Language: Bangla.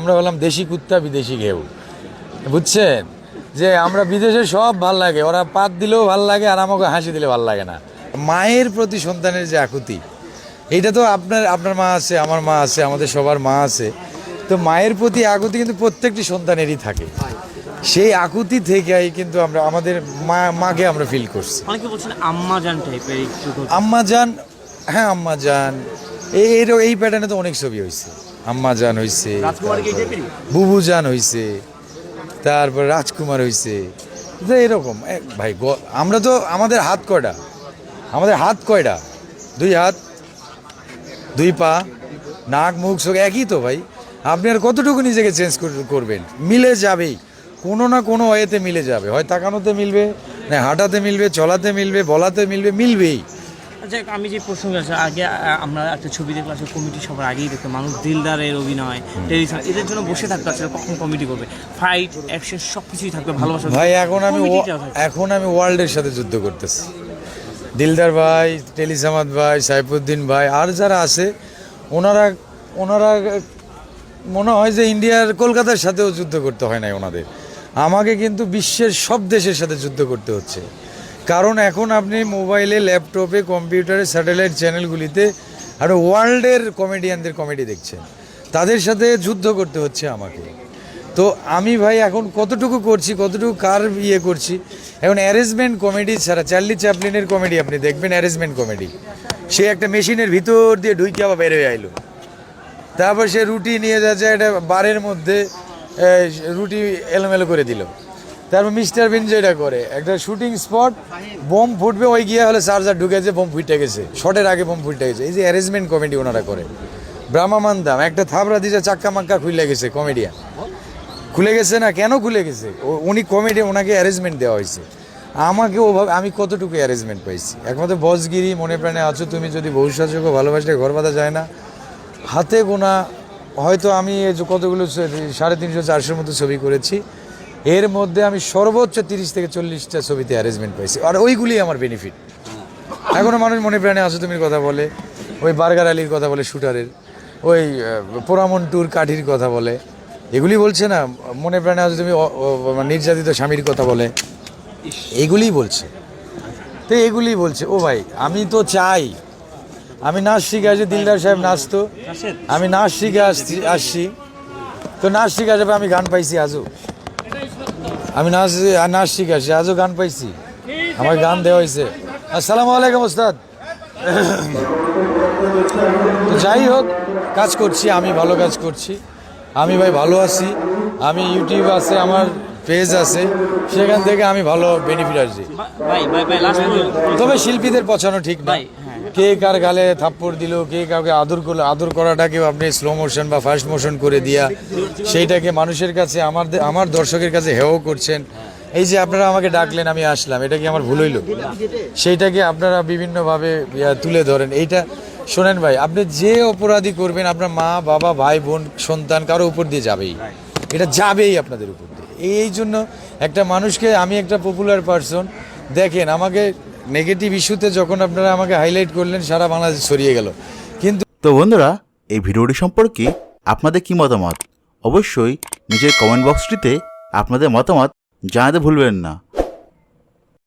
আমরা বললাম দেশি কুত্তা বিদেশি ঘেউ। বুঝছেন? যে আমরা বিদেশে সব ভালো লাগে ওরা পাত দিলেও ভালো লাগে আর আমাকে হাসি দিলে ভালো লাগে না। মায়ের প্রতি সন্তানের যে আকুতি এইটা তো আপনার আপনার মা আছে আমার মা আছে আমাদের সবার মা আছে। তো মায়ের প্রতি আকুতি কিন্তু প্রত্যেকটি সন্তানেরই থাকে। সেই আকুতি থেকেই কিন্তু আমরা আমাদের মা মাকে আমরা ফিল করছি। অনেকে বলছেন আম্মা জান টাইপের আম্মা জান হ্যাঁ আম্মা জান এই প্যাটার্নে তো অনেক ছবি হয়েছে। আম্মা জান হয়েছে বুবু জান হয়েছে তারপর রাজকুমার হয়েছে তো এরকম ভাই আমরা তো আমাদের হাত কয়টা? আমাদের হাত কয়টা? দুই হাত দুই পা নাক মুখ চোখ একই তো ভাই। আপনি আর কতটুকু নিজেকে চেঞ্জ করবেন? মিলে যাবেই। কোনো না কোনো ওয়েতে মিলে যাবে। হয় তাকানোতে মিলবে না হাঁটাতে মিলবে চলাতে মিলবে বলাতে মিলবে মিলবেই। আচ্ছা আমি যে প্রসঙ্গে আছে আগে আমরা একটা ছবি দেখলাম আসলে কমিটি সবার আগেই দেখতো মানুষ দিলদারের অভিনয় টেলিভিশন এদের জন্য বসে থাকতো আসলে কখন কমিটি করবে? ফাইট অ্যাকশন সব কিছুই থাকবে ভালোবাসা ভাই এখন আমি এখন আমি ওয়ার্ল্ডের সাথে যুদ্ধ করতেছি। দিলদার ভাই টেলিসামাদ ভাই সাইফুদ্দিন ভাই আর যারা আছে ওনারা ওনারা মনে হয় যে ইন্ডিয়ার কলকাতার সাথেও যুদ্ধ করতে হয় নাই ওনাদের। আমাকে কিন্তু বিশ্বের সব দেশের সাথে যুদ্ধ করতে হচ্ছে। কারণ এখন আপনি মোবাইলে, ল্যাপটপে, কম্পিউটারে, স্যাটেলাইট চ্যানেলগুলিতে আর ওয়ার্ল্ডের কমেডিয়ানদের কমেডি দেখছেন। তাদের সাথে যুদ্ধ করতে হচ্ছে আমাকে। তো আমি ভাই এখন কতটুকু করছি, কতটুকু কার ইয়ে করছি, এখন অ্যারেঞ্জমেন্ট কমেডি ছাড়া, চার্লি চ্যাপলিনের কমেডি আপনি দেখবেন, অ্যারেঞ্জমেন্ট কমেডি। সে একটা মেশিনের ভিতর দিয়ে ঢুইকে আবার বের হয়ে আইলো। তারপর সে রুটি নিয়ে যাচ্ছে একটা বারের মধ্যে রুটি এলোমেলো করে দিল। তারপর মিস্টার বিন যেটা করে। একটা শুটিং স্পট বোম ফুটবে, ওই গিয়ে হলে চার্জার ঢুকেছে বোম ফুটে গেছে। শটের আগে বোম ফুটে গেছে। এই যে অ্যারেঞ্জমেন্ট কমেডি ওনারা করে। ব্রাহ্মামান্দাম একটা থাবড়া দিছে, চাক্কা মাক্কা খুলে গেছে কমেডিয়ান খুলে গেছে না? কেন খুলে গেছে? উনি কমেডি ওনাকে অ্যারেঞ্জমেন্ট দেওয়া হয়েছে। আমাকে ওভাবে, আমি কতটুকু অ্যারেঞ্জমেন্ট পাইছি? একমাত্র বসগিরি, মনে প্রাণে আছো তুমি যদি ভবিষ্যৎযোগ্য ভালোবাসলে ঘর বাঁধা যায় না। হাতে গোনা, হয়তো আমি কতগুলো সাড়ে তিনশো, চারশোর মতো ছবি করেছি। এর মধ্যে আমি সর্বোচ্চ তিরিশ থেকে চল্লিশটা ছবিতে অ্যারেঞ্জমেন্ট পাইছি। আর ওইগুলি আমার বেনিফিট এখনও মানুষ মনে প্রাণে আসো তুমির কথা বলে ওই বার্গার আলীর কথা বলে শুটারের ওই আহ, পোড়ামন ট্যুর কাঠির কথা বলে। এগুলি বলছে না মনে প্রাণে আসো তুমি অ- নির্যাতিত স্বামীর কথা বলে। এগুলিই বলছে। তো এগুলিই বলছে ও ভাই আমি তো চাই। আমি নাচ শিখে আসি দিলদার সাহেব নাচতো। আমি নাচ শিখে আসছি আসছি। তো নাচ শিখে আসবে আমি গান পাইছি আজও। আমি নাচ আর নাচ শিখে আসছি আজও গান পাইছি। আমার গান দেওয়া হয়েছে। আসসালামু আলাইকুম ওস্তাদ। তো যাই হোক কাজ করছি আমি ভালো কাজ করছি। আমি ভাই ভালো আছি। আমি ইউটিউব আছে আমার পেজ আছে। সেখান থেকে আমি ভালো বেনিফিট আসছি। তবে শিল্পীদের পছানো ঠিক না। ভাই, হ্যাঁ। কে কার গালে থাপ্পড় দিল, কে কাউকে আদর করল, আদর করাটাকেও আপনি স্লো মোশন বা ফাস্ট মোশন করে দিয়া সেইটাকে মানুষের কাছে, আমার আমার দর্শকের কাছে হেও করছেন। এই যে আপনারা আমাকে ডাকলেন, আমি আসলাম, এটা কি আমার ভুল হইল? সেইটাকে আপনারা বিভিন্নভাবে তুলে ধরেন। এইটা, শোনেন ভাই, আপনি যে অপরাধী করবেন, আপনার মা, বাবা, ভাই, বোন, সন্তান কারও উপর দিয়ে যাবেই। এটা যাবেই আপনাদের উপর দিয়ে। এই জন্য একটা মানুষকে, আমি একটা পপুলার পারসন দেখেন, আমাকে নেগেটিভ ইস্যুতে যখন আপনারা আমাকে হাইলাইট করলেন, সারা বাংলাদেশ ছড়িয়ে গেল। কিন্তু তো বন্ধুরা, এই ভিডিওটি সম্পর্কে আপনাদের কি মতামত? অবশ্যই নিজের কমেন্ট বক্সটিতে আপনাদের মতামত জানাতে ভুলবেন না।